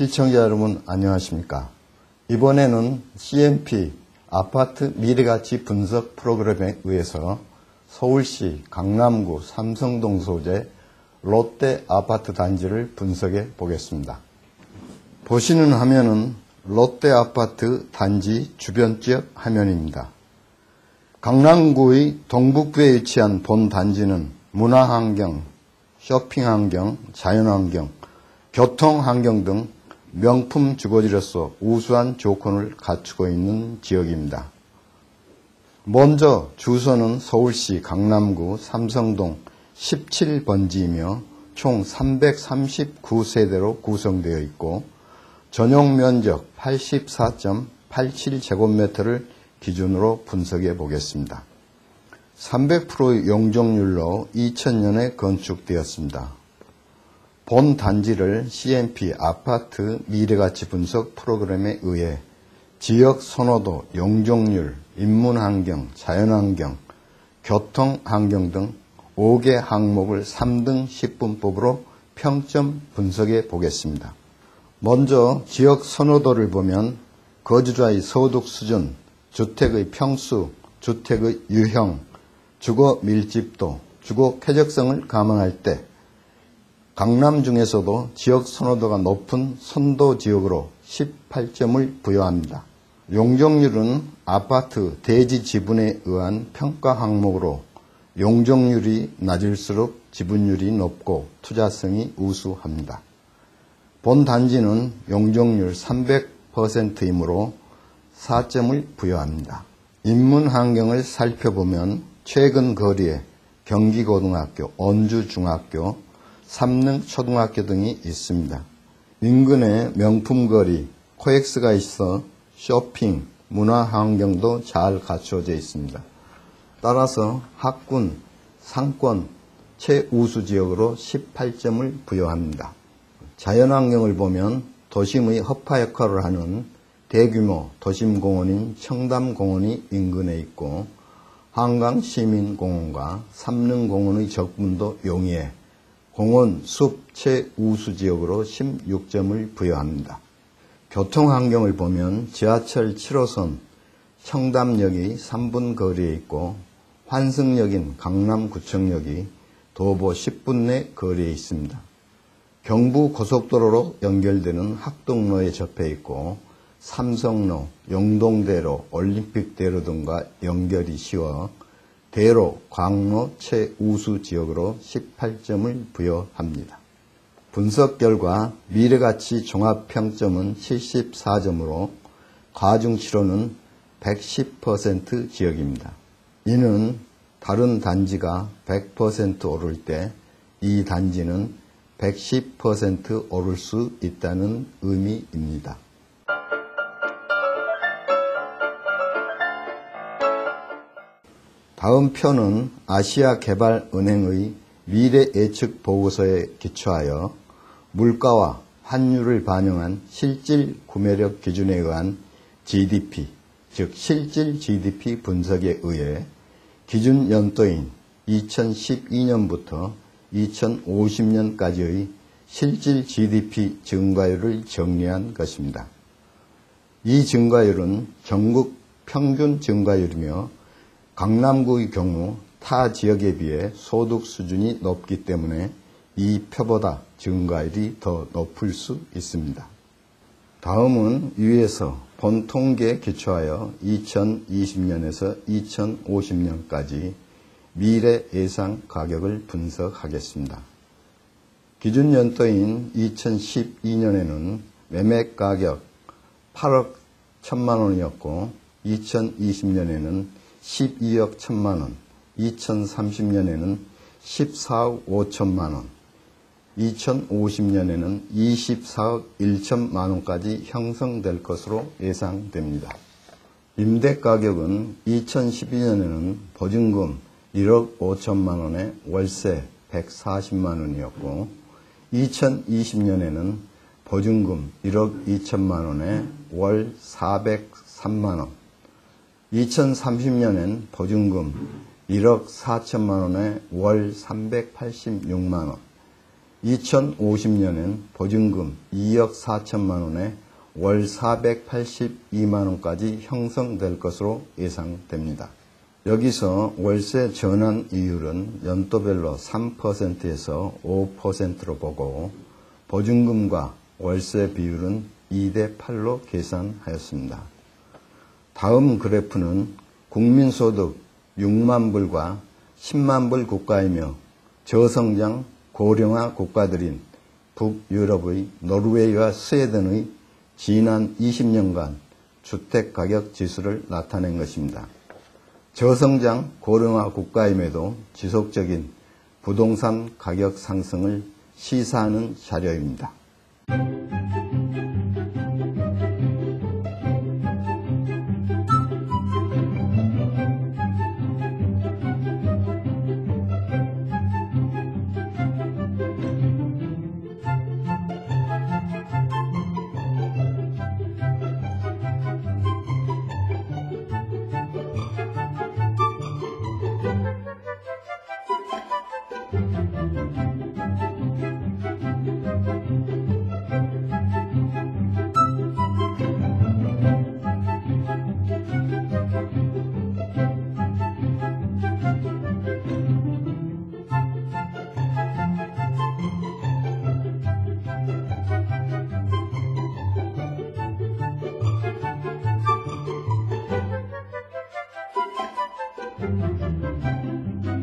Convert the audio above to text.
시청자 여러분 안녕하십니까? 이번에는 CMP 아파트 미래가치 분석 프로그램에 의해서 서울시 강남구 삼성동 소재 롯데 아파트 단지를 분석해 보겠습니다. 보시는 화면은 롯데 아파트 단지 주변 지역 화면입니다. 강남구의 동북부에 위치한 본 단지는 문화환경, 쇼핑환경, 자연환경, 교통환경 등 명품 주거지로서 우수한 조건을 갖추고 있는 지역입니다. 먼저 주소는 서울시 강남구 삼성동 17번지이며 총 339세대로 구성되어 있고 전용 면적 84.87제곱미터를 기준으로 분석해 보겠습니다. 300%의 용적률로 2000년에 건축되었습니다. 본 단지를 CMP 아파트 미래가치 분석 프로그램에 의해 지역 선호도, 용적률, 인문환경, 자연환경, 교통환경 등 5개 항목을 3등 10분법으로 평점 분석해 보겠습니다. 먼저 지역 선호도를 보면 거주자의 소득 수준, 주택의 평수, 주택의 유형, 주거 밀집도, 주거 쾌적성을 감안할 때 강남 중에서도 지역 선호도가 높은 선도 지역으로 18점을 부여합니다. 용적률은 아파트 대지 지분에 의한 평가 항목으로 용적률이 낮을수록 지분율이 높고 투자성이 우수합니다. 본 단지는 용적률 300%이므로 4점을 부여합니다. 인문 환경을 살펴보면 최근 거리에 경기고등학교, 언주중학교, 삼릉 초등학교 등이 있습니다. 인근에 명품거리, 코엑스가 있어 쇼핑, 문화 환경도 잘 갖춰져 있습니다. 따라서 학군, 상권, 최우수 지역으로 18점을 부여합니다. 자연환경을 보면 도심의 허파 역할을 하는 대규모 도심공원인 청담공원이 인근에 있고 한강시민공원과 삼릉공원의 적분도 용이해 공원 숲 최우수 지역으로 16점을 부여합니다. 교통 환경을 보면 지하철 7호선 청담역이 3분 거리에 있고 환승역인 강남구청역이 도보 10분 내 거리에 있습니다. 경부 고속도로로 연결되는 학동로에 접해 있고 삼성로, 용동대로, 올림픽대로 등과 연결이 쉬워 대로, 광로 최우수 지역으로 18점을 부여합니다. 분석 결과 미래가치 종합평점은 74점으로 과중치로는 110% 지역입니다. 이는 다른 단지가 100% 오를 때 이 단지는 110% 오를 수 있다는 의미입니다. 다음 표는 아시아 개발 은행의 미래 예측 보고서에 기초하여 물가와 환율을 반영한 실질 구매력 기준에 의한 GDP, 즉 실질 GDP 분석에 의해 기준 연도인 2012년부터 2050년까지의 실질 GDP 증가율을 정리한 것입니다. 이 증가율은 전국 평균 증가율이며 강남구의 경우 타 지역에 비해 소득 수준이 높기 때문에 이 표보다 증가율이 더 높을 수 있습니다. 다음은 위에서 본 통계에 기초하여 2020년에서 2050년까지 미래 예상 가격을 분석하겠습니다. 기준 연도인 2012년에는 매매 가격 8억 1천만 원이었고 2020년에는 12억 1천만 원, 2030년에는 14억 5천만 원, 2050년에는 24억 1천만 원까지 형성될 것으로 예상됩니다. 임대 가격은 2012년에는 보증금 1억 5천만 원에 월세 140만 원이었고 2020년에는 보증금 1억 2천만 원에 월 403만 원 2030년엔 보증금 1억 4천만 원에 월 386만 원 2050년엔 보증금 2억 4천만 원에 월 482만 원까지 형성될 것으로 예상됩니다. 여기서 월세 전환 이율은 연도별로 3%에서 5%로 보고 보증금과 월세 비율은 2대 8로 계산하였습니다. 다음 그래프는 국민소득 6만 불과 10만 불 국가이며 저성장 고령화 국가들인 북유럽의 노르웨이와 스웨덴의 지난 20년간 주택가격 지수를 나타낸 것입니다. 저성장 고령화 국가임에도 지속적인 부동산 가격 상승을 시사하는 자료입니다. Thank you.